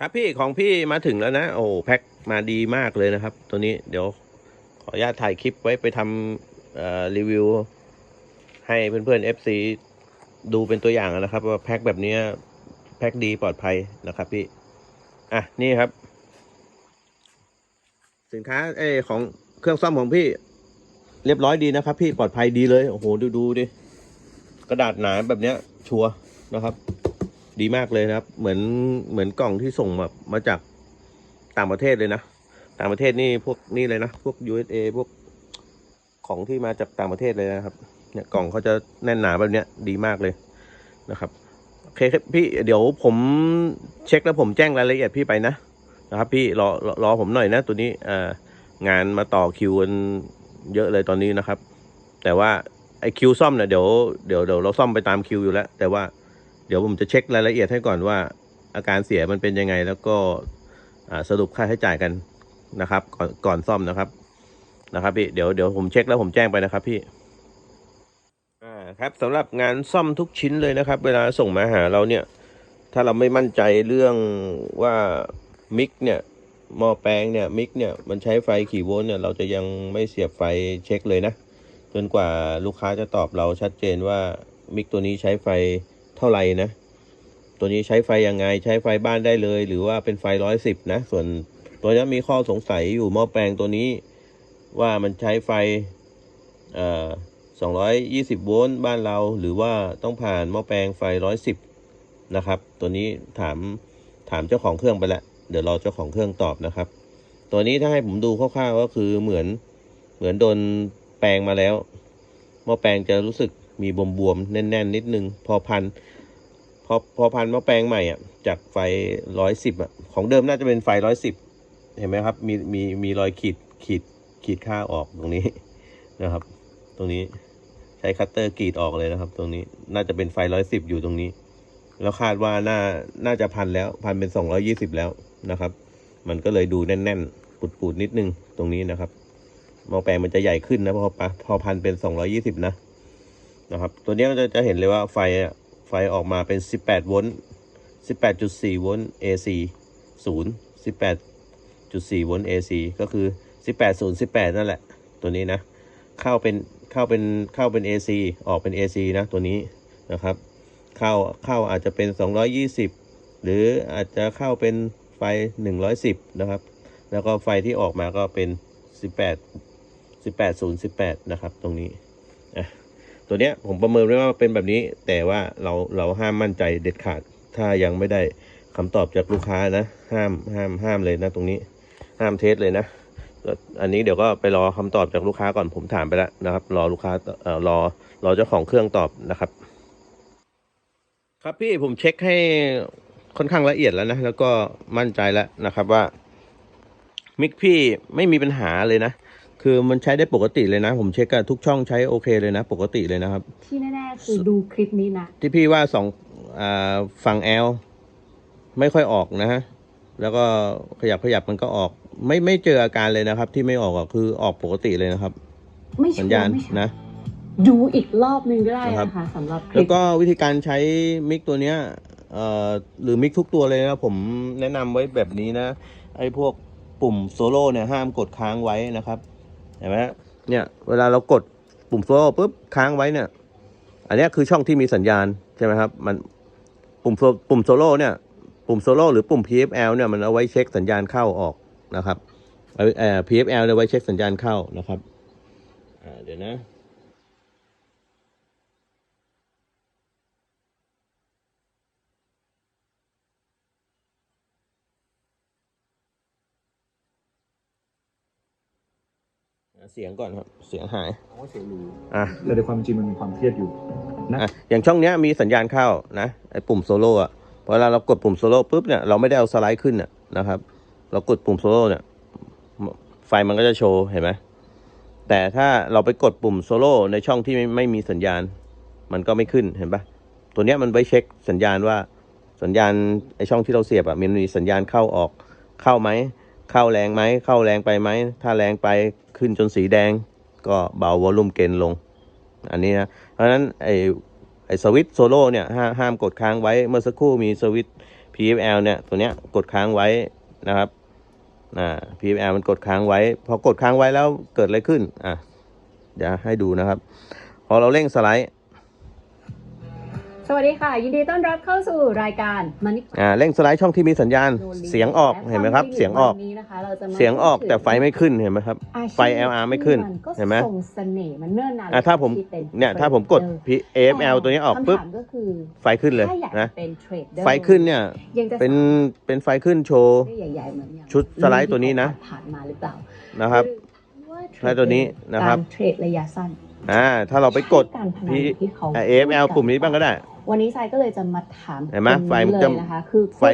ครับพี่ของพี่มาถึงแล้วนะ โอ้แพ็คมาดีมากเลยนะครับ ตัวนี้เดี๋ยวขออนุญาตถ่ายคลิปไว้ไปทำรีวิว ให้เพื่อนๆ FC ดูเป็นตัวอย่างนะครับ ว่าแพ็คแบบนี้แพ็คดีปลอดภัยนะครับพี่ อะ นี่ครับ สินค้าเอของเครื่องซ่อมของพี่ เรียบร้อยดีนะครับ พี่ปลอดภัยดีเลย โอ้โห ดูดูดิ กระดาษหนาแบบเนี้ย ชัวนะครับ ดีมากเลยนะครับ เหมือนเหมือนกล่องที่ส่งแบบมาจากต่างประเทศเลยนะ ต่างประเทศนี่พวกนี่เลยนะ พวก USA พวกของที่มาจากต่างประเทศเลยนะครับ เนี่ยกล่องเขาจะแน่นหนาแบบเนี้ยดีมากเลยนะครับโอเคครับพี่เดี๋ยวผมเช็คแล้วผมแจ้งรายละเอียดพี่ไปนะนะครับ พี่รอรออผมหน่อยนะ ตัวนี้เอ่องานมาต่อคิวกันเยอะเลยตอนนี้นะครับ แต่ว่าไอคิวซ่อมเนี่ยเดี๋ยวเดี๋ยวเดี๋ยวเราซ่อมไปตามคิวอยู่แล้ว แต่ว่า เดี๋ยวผมจะเช็ครายละเอียดให้ก่อนว่าอาการเสียมันเป็นยังไง แล้วก็สรุปค่าใช้จ่ายกันนะครับ ก่อนก่อนซ่อมนะครับ นะครับพี่เดี๋ยวเดี๋ยวผมเช็คแล้วผมแจ้งไปนะครับพี่อ่าครับสำหรับงานซ่อมทุกชิ้นเลยนะครับ เวลาส่งมาหาเราเนี่ย ถ้าเราไม่มั่นใจเรื่องว่ามิกเนี่ยหม้อแปลงเนี่ยมิกเนี่ยมันใช้ไฟกี่โวลต์เนี่ยเราจะยังไม่เสียบไฟเช็คเลยนะ จนกว่าลูกค้าจะตอบเราชัดเจนว่ามิกตัวนี้ใช้ไฟ เท่าไหร่นะ ตัวนี้ใช้ไฟยังไงใช้ไฟบ้านได้เลย หรือว่าเป็นไฟร้อยสิบนะ ส่วนตัวนี้มีข้อสงสัยอยู่หม้อแปลงตัวนี้ ว่ามันใช้ไฟเอ่อ220โวลต์บ้านเรา หรือว่าต้องผ่านหม้อแปลงไฟ110นะครับ ตัวนี้ถามถามเจ้าของเครื่องไปแล้วเดี๋ยวรอเจ้าของเครื่องตอบนะครับ ตัวนี้ถ้าให้ผมดูคร่าวๆก็คือเหมือนเหมือนโดนแปลงมาแล้วหม้อแปลงจะรู้สึก มีบวมๆแน่น ๆ นิดนึง พอพันพอพอพันม้อแปลงใหม่อะจากไฟ110อะของเดิมน่าจะเป็นไฟ110เห็นไหมครับ มีมีมีรอยขีดขีดขีดค่าออกตรงนี้นะครับ ตรงนี้ใช้คัตเตอร์กรีดออกเลยนะครับ ตรงนี้น่าจะเป็นไฟร้อยสิบอยู่ตรงนี้ แล้วคาดว่าน่าน่าจะพันแล้วพันเป็นสองร้อยี่สิบแล้วนะครับ มันก็เลยดูแน่นๆปูดๆนิดนึงตรงนี้นะครับม้อแปลงมันจะใหญ่ขึ้นนะพอปะพอพันเป็นสองร้อยี่สิบนะ นะครับ ตัวนี้มันจะจะเห็นเลยว่าไฟอะไฟออกมาเป็นสิบแปดโวลต์สิบแปดจุดสี่โวลต์ AC ศูนย์สิบแปดจุดสี่โวลต์ AC ก็คือสิบแปดศูนย์สิบแปดนั่นแหละ ตัวนี้นะ เข้าเป็นเข้าเป็นเข้าเป็น AC ออกเป็น AC นะ ตัวนี้นะครับ เข้าเข้าอาจจะเป็น 220 หรืออาจจะเข้าเป็นไฟ 110 นะครับ แล้วก็ไฟที่ออกมาก็เป็น 18 18 0 18 นะครับ ตรงนี้อะ ตัวเนี้ยผมประเมินไว้ว่าเป็นแบบนี้ แต่ว่าเราเราห้ามมั่นใจเด็ดขาด ถ้ายังไม่ได้คำตอบจากลูกค้านะ ห้ามห้ามห้ามเลยนะตรงนี้ ห้ามเทสเลยนะอันนี้เดี๋ยวก็ไปรอคำตอบจากลูกค้าก่อนผมถามไปแล้วนะครับ รอลูกค้าเอ่อรอรอเจ้าของเครื่องตอบนะครับ ครับพี่ผมเช็คให้ค่อนข้างละเอียดแล้วนะ แล้วก็มั่นใจแล้วนะครับว่า มิกพี่ไม่มีปัญหาเลยนะ คือมันใช้ได้ปกติเลยนะ ผมเช็คอะทุกช่องใช้โอเคเลยนะ ปกติเลยนะครับ ที่แน่ๆคือดูคลิปนี้นะที่พี่ว่าสองอ่าฝั่งแอลไม่ค่อยออกนะฮะแล้วก็ขยับขยับมันก็ออก ไม่ไม่เจออาการเลยนะครับ ที่ไม่ออกอะคือออกปกติเลยนะครับ ไม่ชัสัวญญาณร์ไม่ชัวร์นะ ดูอีกรอบหนึงก็ได้นะครับ นะคะสำหรับคลิแล้วปก็วิธีการใช้มิกตัวเนี้ยเอ่อหรือมิกทุกตัวเลยนะผมแนะนำไว้แบบนี้นะ ไอ้พวกปุ่มโซโล่เนี่ยห้ามกดค้างไว้นะครับ เห็นไหมเนี่ยเวลาเรากดปุ่มโซโล่ปุ๊บค้างไว้เนี่ย อันนี้คือช่องที่มีสัญญาณใช่ไหมครับ มันปุ่มโซปุ่มโซโล่เนี่ย ปุ่มโซโล่หรือปุ่ม PFL เนี่ยมันเอาไว้เช็คสัญญาณเข้าออกนะครับเอาเอ่อ PFL เนี่ยไว้เช็คสัญญาณเข้านะครับ อ่าเดี๋ยวนะ เสียงก่อนครับเสียงหายเขาก็เสียรู้อะแต่ในความจริงมันมีความเครียดอยู่นะอะอย่างช่องเนี้ยมีสัญญาณเข้านะไอ้ปุ่มโซโล่อะเวลาเรากดปุ่มโซโล่ปุ๊บเนี่ยเราไม่ได้เอาสไลด์ขึ้นน่ะนะครับ เรากดปุ่มโซโล่เนี่ยไฟมันก็จะโชว์เห็นไหมแต่ถ้าเราไปกดปุ่มโซโล่ในช่องที่ไม่ไม่มีสัญญาณ มันก็ไม่ขึ้นเห็นปะตัวเนี้ยมันไว้เช็คสัญญาณว่าสัญญาณไอช่องที่เราเสียบอะมันมีสัญญาณเข้าออกเข้าไหม เข้าแรงไหมเข้าแรงไปไหม ถ้าแรงไปขึ้นจนสีแดง ก็เบาวอลลุ่มเกนลง อันนี้นะ เพราะฉะนั้นไอไอสวิตโซโล่เนี่ยห้าห้ามกดค้างไว้เมื่อสักครู่มีสวิต PFL เนี่ยตัวเนี้ยกดค้างไว้นะครับอ่า PFL มันกดค้างไว้ พอกดค้างไว้แล้วเกิดอะไรขึ้นอะเดี๋ยวให้ดูนะครับ พอเราเร่งสไลด์ สวัสดีค่ะ ยินดีต้อนรับเข้าสู่รายการมันนี่อ่าเร่งสไลด์ช่องที่มีสัญญาณเสียงออกเห็นไหมครับ เสียงออกวันนี้นะคะเราจะมาเสียงออกแต่ไฟไม่ขึ้นเห็นไหมครับ อาชีพไฟ LR ไม่ขึ้นที่ก็เห็นไหม ส่งเสน่ห์มันเนิ่นนานอะถ้าผมที่ป็เนี่ยถ้าผมกด trader P- AFL ตัวนี้ออกปุ๊บคำถามก็คือไฟขึ้นเลยถ้าอยากนะจะเป็นเทรดเดอร์ไฟขึ้นเนี่ยยังจะเป็นเป็นไฟขึ้นโชว์ ได้ใหญ่ๆเหมือนอย่างชุดสไลด์ตัวนี้นะ ผ่านมาหรือเปล่านะครับหอว่าสไลด์ตัวนี้นะครับ การเทรดระยะสั้นอ่าถ้าเราไปกดใช่การพนัน P ที่เขาอ่า AFL ปุ่มนี้บ้างก็ได้ วันนี้ทรายก็เลยจะมาถามเห็นไหมตรงไฟมันเลจะยนะคะคือไฟ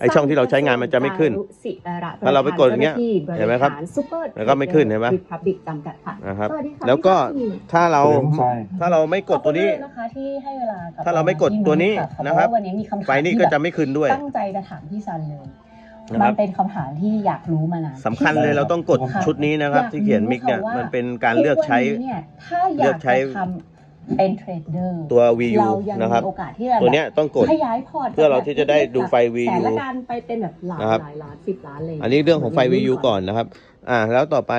ไอช่องที่เราใช้งานมันจะไม่ขึ้นสิระถ้าเราไปกดอย่างเงี้ยเห็นไหมครับซูเปอร์แล้วก็ไม่ขึ้นเห็นไหมริพับบิกจำกัดค่ะนะครับสวัสดีค่ะแล้วก็พี่ถ้าเราเดี๋ยวน้องทรายถ้าเราไม่กดตัวนี้ขอบคุณมากนะคะที่ให้เวลากับถ้าเราไม่กดตัวนี้ที่นะครับเพาว่าวันนี้มีคำถามไฟนี่ก็จะไม่ขึ้นด้วยตั้งใจจะถามพี่ซันเลยนะครับมันเป็นคำถามที่อยากรู้มานานสำคัญเลยเราต้องกดค่ะชุดนี้นะครับ ที่เขียนมิกเนี่ยอยากรู้ค่ะว่ามันเป็นการเลือกใช้ทุวันนี้เนี่ยถ้าอเลืยาอกกใช้จะทำ เป็นเทรดเดอร์ตัว VU เรายังนะครับ มีโอกาสที่จะตัวเนี้ยต้องกด ขยายพอร์ตเพื่อเราที่จะได้ดูไฟแส VU นละกันไปเป็นแบบหลายนะครับ หลายล้านสิบล้านเลยอันนี้เรื่องของไฟ VU ก่อนนะครับ อ่า แล้วต่อไป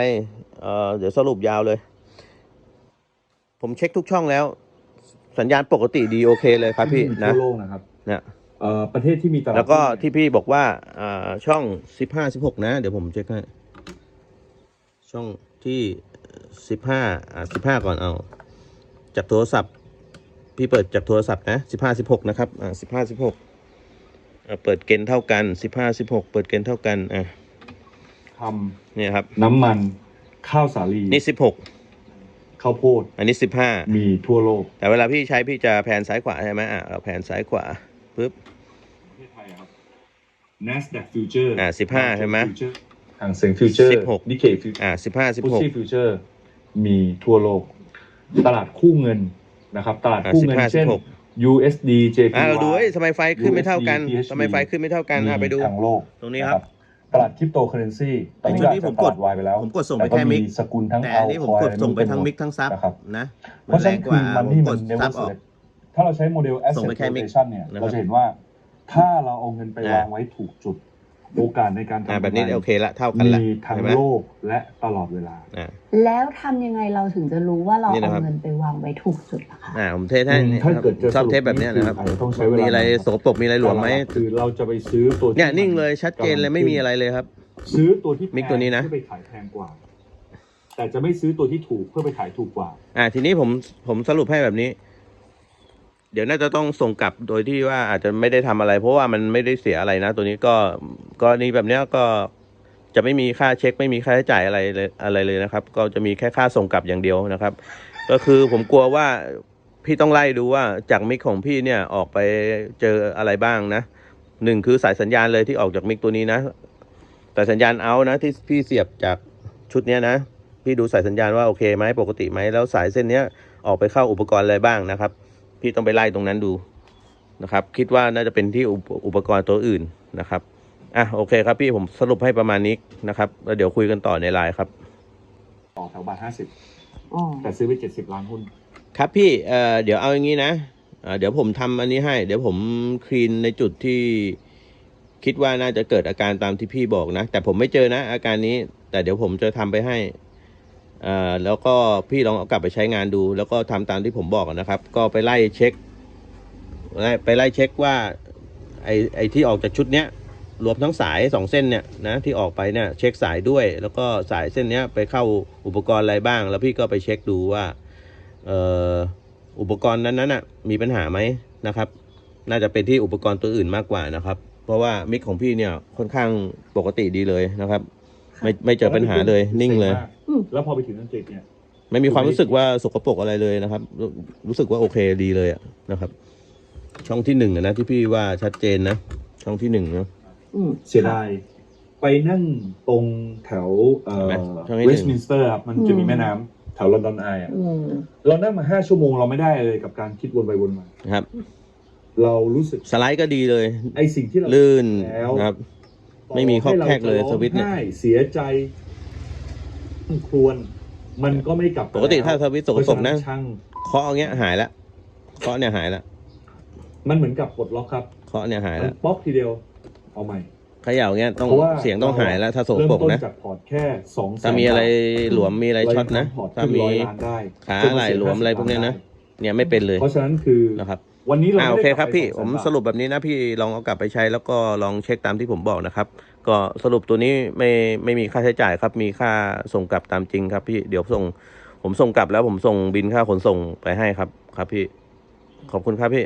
เอ่อ เดี๋ยวสรุปยาวเลย ผมเช็คทุกช่องแล้ว สัญญาณปกติดีโอเคเลยครับพี่นะ ทั่วโลกนะครับเนี่ย เอ่อประเทศที่มีตลาดแล้วก็หุ้นที่พี่บอกว่า อ่า ช่องสิบห้าสิบหกนะ เดี๋ยวผมเช็คให้ ช่องที่สิบห้าอ่าสิบห้าก่อนเอา จากโทรศัพท์ พี่เปิดจากโทรศัพท์นะสิบห้าสิบหกนะครับ อ่าสิบห้าสิบหกเปิดเกณฑ์เท่ากันสิบห้าสิบหกเปิดเกณฑ์เท่ากัน อะทเนี่ยครับำน้ำมัน ข้าวสาลีนี่สิบหกข้าวโพดอันนี้สิบห้า มีทั่วโลกแต่เวลาพี่ใช้พี่จะแผนซ้ายขวาใช่ไหมอะเราแผนซ้ายขวาปุ๊บ ประเทศไทยครับ NASDAQ Future อ่า15ใช่ไหม Future ห่างเสียง Future 16 Nikkei Future อ่าสิบห้าสิบฟุตหกซี่ฟิวเจอร์มีทั่วโลก ตลาดคู่เงินนะครับ ตลาดอ่าคู่เงิน15เช่น16 USD JPY อ่าเราดูเอ้ยทำไมไฟขึ้นไม่เท่ากัน USD PHP ทำไมไฟขึ้นไม่เท่ากันอะไปดูมีทั้งโลกตรงนี้ครับะตลาดคริปโตเคอเรนซีตอนนี้ไอ้ชุดนี้อาจผจะมตกดลาดวายไปแล้ว ผมกดส่งไปต่แค่มิกสกุลทั้งแต่เอาอันนี้ผมกดส่งไปทั้งมิกทั้งซับนะครับนะเพราะฉะนั้นแงคือมันนี่ผมันกด never ซับออก select ถ้าเราใช้โมเดลส่ง asset ไปแค่มิก rotation เนี่ยนะครับเราจะเห็นว่า ถ้าเราเอาเงินไปอ่าวางไว้ถูกจุด โอกาสในการอ่าทำแบบนี้กำไรโอเคละเท่ากันละมีทั้งเห็นไหมโลกและตลอดเวลาอ่า แล้วทำยังไงเราถึงจะรู้ว่าเรานี่นะครัเอาบเงินไปวางไว้ถูกจุดล่ะคะอ่าผมเทสให้อืมเนี่ยถ้าเกิดจะชอบเทสแบบเนี้ยนะครับอาจจะต้องใช้เวลามีอะไรโสกปรกมีอะไรหลวมไหมคือเราจะไปซื้อตัวที่เนี่ยนิ่งเลยชัดเจนเลยไม่มีอะไรเลยครับ ซื้อตัวที่แพงมิกตัวนี้นะ เพื่อไปขายแพงกว่า แต่จะไม่ซื้อตัวที่ถูกเพื่อไปขายถูกกว่า อ่าทีนี้ผมผมสรุปให้แบบนี้ เดี๋ยวน่าจะต้องส่งกลับโดยที่ว่าอาจจะไม่ได้ทำอะไร เพราะว่ามันไม่ได้เสียอะไรนะ ตัวนี้ก็ กรณีแบบนี้ก็จะไม่มีค่าเช็ค ไม่มีค่าใช้จ่ายอะไรเลยอะไรเลยนะครับ ก็จะมีแค่ค่าส่งกลับอย่างเดียวนะครับ ก็คือผมกลัวว่าพี่ต้องไล่ดูว่าจากมิกของพี่เนี่ยออกไปเจออะไรบ้างนะหนึ่งคือสายสัญญาณเลยที่ออกจากมิกตัวนี้นะแต่สัญญาณเอานะที่พี่เสียบจากชุดเนี้ยนะ พี่ดูสายสัญญาณว่าโอเคไหมปกติไหมแล้วสายเส้นเนี้ยออกไปเข้าอุปกรณ์อะไรบ้างนะครับ พี่ต้องไปไล่ตรงนั้นดูนะครับ คิดว่าน่าจะเป็นที่อุปกรณ์ตัวอื่นนะครับ อะโอเคครับพี่ผมสรุปให้ประมาณนี้นะครับแล้วเดี๋ยวคุยกันต่อในไลน์ครับต่อแถวบาทห้าสิบอ๋อแต่ซื้อไปเจ็ดสิบล้านหุ้น ครับพี่เอ่อเดี๋ยวเอาอย่างนี้นะเอ่อเดี๋ยวผมทำอันนี้ให้ เดี๋ยวผมคลีนในจุดที่คิดว่าน่าจะเกิดอาการตามที่พี่บอกนะ แต่ผมไม่เจอนะ อาการนี้ แต่เดี๋ยวผมจะทำไปให้เอ่อแล้วก็พี่ลองเอากลับไปใช้งานดู แล้วก็ทำตามที่ผมบอกนะครับ ก็ไปไล่เช็คไล่ไปไล่เช็คว่าไอ้ไอ้ที่ออกจากชุดเนี้ย รวมทั้งสายสองเส้นเนี่ยนะที่ออกไปเนี่ยเช็คสายด้วย แล้วก็สายเส้นเนี้ยไปเข้าอุปกรณ์อะไรบ้าง แล้วพี่ก็ไปเช็คดูว่าเอ่ออุปกรณ์นั้นนั้นอะมีปัญหาไหมนะครับ น่าจะเป็นที่อุปกรณ์ตัวอื่นมากกว่านะครับ เพราะว่ามิกของพี่เนี่ยค่อนข้างปกติดีเลยนะครับ ไม่ไม่เจอปัญหาเลยนิ่งเลย แล้วพอไปถึงอังกฤษเนี่ยไม่มีความรู้สึกว่าสกปรกอะไรเลยนะครับ รู้รู้สึกว่าโอเคดีเลยอะนะครับ ช่องที่หนึ่งอะนะที่พี่ว่าชัดเจนนะ ช่องที่หนึ่งนะ อืม เสียดายไปนั่งตรงแถวเอ่อเห็นไหมช่องที่หนึ่ง เวสต์มินสเตอร์ครับมันจะมีแม่น้ำแถวลอนดอนไออะอืม เรานั่งมาห้าชั่วโมงเราไม่ได้เลยกับการคิดวนไปวนมา นะครับ เรารู้สึกสไลด์ก็ดีเลย ไอสิ่งที่เรา ลื่นแล้ว นะครับ ไม่มีข้อแทรกเลยสวิตช์เนี่ยให้เสียใจครวรมันก็ไม่กลับปกติถ้าสวิตช์สกปรกนะเพาฉช่างเคาะอย่างเงี้ยหายละเคาะเนี่ยหายละมันเหมือนกับปลดล็อกครับเคาะเนี่ยหายมัแล้นวป๊อกทีเดียว เอาใหม่เขย่าเงี้ยต้องเพราะว่าเสียงต้องหายแล้วถ้าโสเริ่มปรกต้นนะ จากพอร์ตแค่สองถ้ามีอะไรหลวมมีอะไรช็อตนะพอร์ตถ้าขึ้นมีร้อยล้านได้ขาไหล่หลวมอะไรพวกเนี้ยนะ เนี่ยไม่เป็นเลยเพราะฉะนั้นคือนะครับ วันนี้เราอ่าไม่โอได้เคครับกลัพี่ไปผม200,000สรุปแบบนี้นะพี่ลองเอากลับไปใช้แล้วก็ลองเช็คตามที่ผมบอกนะครับ ก็สรุปตัวนี้ไม่ไม่มีค่าใช้จ่ายครับ มีค่าส่งกลับตามจริงครับพี่เดี๋ยวส่ง ผมส่งกลับแล้วผมส่งบินค่าขนส่งไปให้ครับครับพี่ ขอบคุณครับพี่